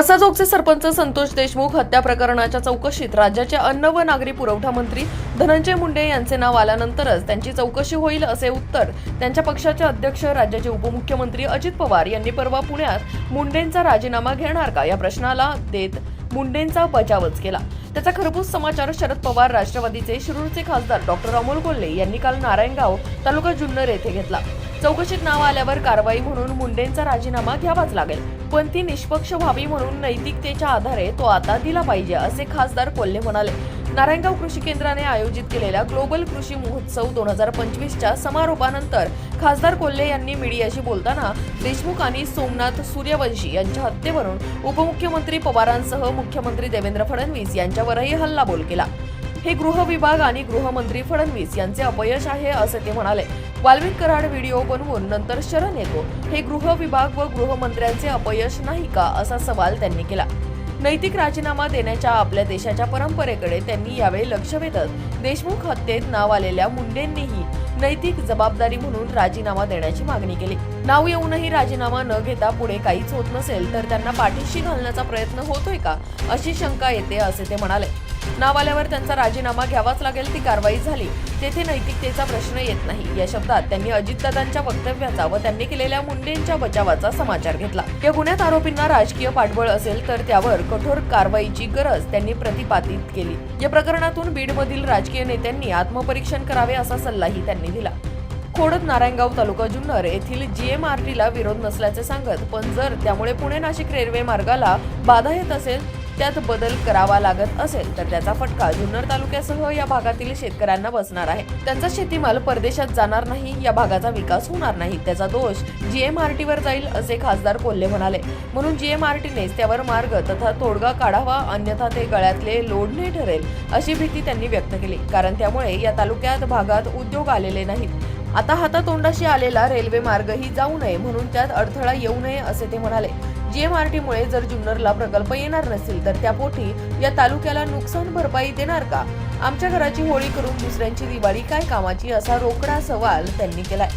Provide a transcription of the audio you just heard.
वसाजोगचे सरपंच संतोष देशमुख हत्या प्रकरणाच्या चौकशीत राज्याचे अन्न व नागरी पुरवठा मंत्री धनंजय मुंडे यांचे नाव आल्यानंतरच त्यांची चौकशी होईल असे उत्तर त्यांच्या पक्षाचे अध्यक्ष राज्याचे उपमुख्यमंत्री अजित पवार यांनी परवा पुण्यात मुंडेंचा राजीनामा घेणार का या प्रश्नाला देत मुंडेंचा बचावच केला. त्याचा खरपूस समाचार शरद पवार राष्ट्रवादीचे शिरूरचे खासदार डॉक्टर अमोल कोल्हे यांनी काल नारायणगाव तालुका जुन्नर येथे घेतला. चौकशीत नाव आल्यावर कारवाई म्हणून मुंडेंचा राजीनामा घ्यावाच लागेल. पण ती निष्पक्ष व्हावी म्हणून नैतिकतेच्या आधारे तो आता दिला पाहिजे असे खासदार कोल्हे म्हणाले. नारायणगाव कृषी केंद्राने आयोजित केलेल्या ग्लोबल कृषी महोत्सव दोन हजार पंचवीसच्या समारोपानंतर खासदार कोल्हे यांनी मीडियाशी बोलताना देशमुख आणि सोमनाथ सूर्यवंशी यांच्या हत्येवरून उपमुख्यमंत्री पवारांसह मुख्यमंत्री देवेंद्र फडणवीस यांच्यावरही हल्लाबोल केला. हे गृह विभाग आणि गृहमंत्री फडणवीस यांचे अपयश आहे असे ते म्हणाले. वाल्मिक कराड व्हिडिओ बनवून नंतर शरण येतो. हे गृह विभाग व गृहमंत्र्यांचे अपयश नाही का असा सवाल त्यांनी केला. नैतिक राजीनामा देण्याच्या आपल्या देशाच्या परंपरेकडे त्यांनी यावेळी लक्ष वेधत देशमुख हत्येत नाव आलेल्या मुंडेंनीही नैतिक जबाबदारी म्हणून राजीनामा देण्याची मागणी केली. नाव येऊनही राजीनामा न घेता पुढे काहीच होत नसेल तर त्यांना पाठीशी घालण्याचा प्रयत्न होतोय का अशी शंका येते असे ते म्हणाले. नाव आल्यावर त्यांचा राजीनामा घ्यावाच लागेल ती कारवाई झाली. तेथे नैतिकतेचा प्रश्न येत नाही. या शब्दात त्यांनी अजितदादांच्या वक्तव्याचा व त्यांनी केलेल्या मुंडेंच्या बचावाचा समाचार घेतला. या गुन्ह्यात आरोपींना राजकीय पाठबळ असेल तर त्यावर कठोर कारवाईची गरज त्यांनी प्रतिपादित केली. या प्रकरणातून बीडमधील राजकीय नेत्यांनी आत्मपरीक्षण करावे असा सल्लाही त्यांनी दिला. खोडत नारायणगाव तालुका जुन्नर येथील जीएमआरटीला विरोध नसल्याचे सांगत पण जर त्यामुळे पुणे नाशिक रेल्वे मार्गाला बाधा येत असेल त्यात बदल करावा लागत असेल तर त्याचा फटका जुन्नर तालुक्यासह या भागातील शेतकऱ्यांना बसणार आहे. त्यांचा शेतीमाल परदेशात जाणार नाही या भागाचा विकास होणार नाही त्याचा दोष जीएमआरटीवर जाईल असे खासदार कोल्हे म्हणाले. म्हणून जीएमआरटीनेच त्यावर मार्ग तथा तोडगा काढावा अन्यथा ते गळ्यातले लोढणे ठरेल अशी भीती त्यांनी व्यक्त केली. कारण त्यामुळे या तालुक्यात भागात उद्योग आलेले नाहीत. आता हातातोंडाशी आलेला रेल्वे मार्गही जाऊ नये म्हणून त्यात अडथळा येऊ नये असे ते म्हणाले. जीएमआरटीमुळे जर जुन्नरला प्रकल्प येणार नसेल तर त्यापोटी या तालुक्याला नुकसान भरपाई देणार का? आमच्या घराची होळी करून दुसऱ्यांची दिवाळी काय कामाची असा रोकडा सवाल त्यांनी केलाय.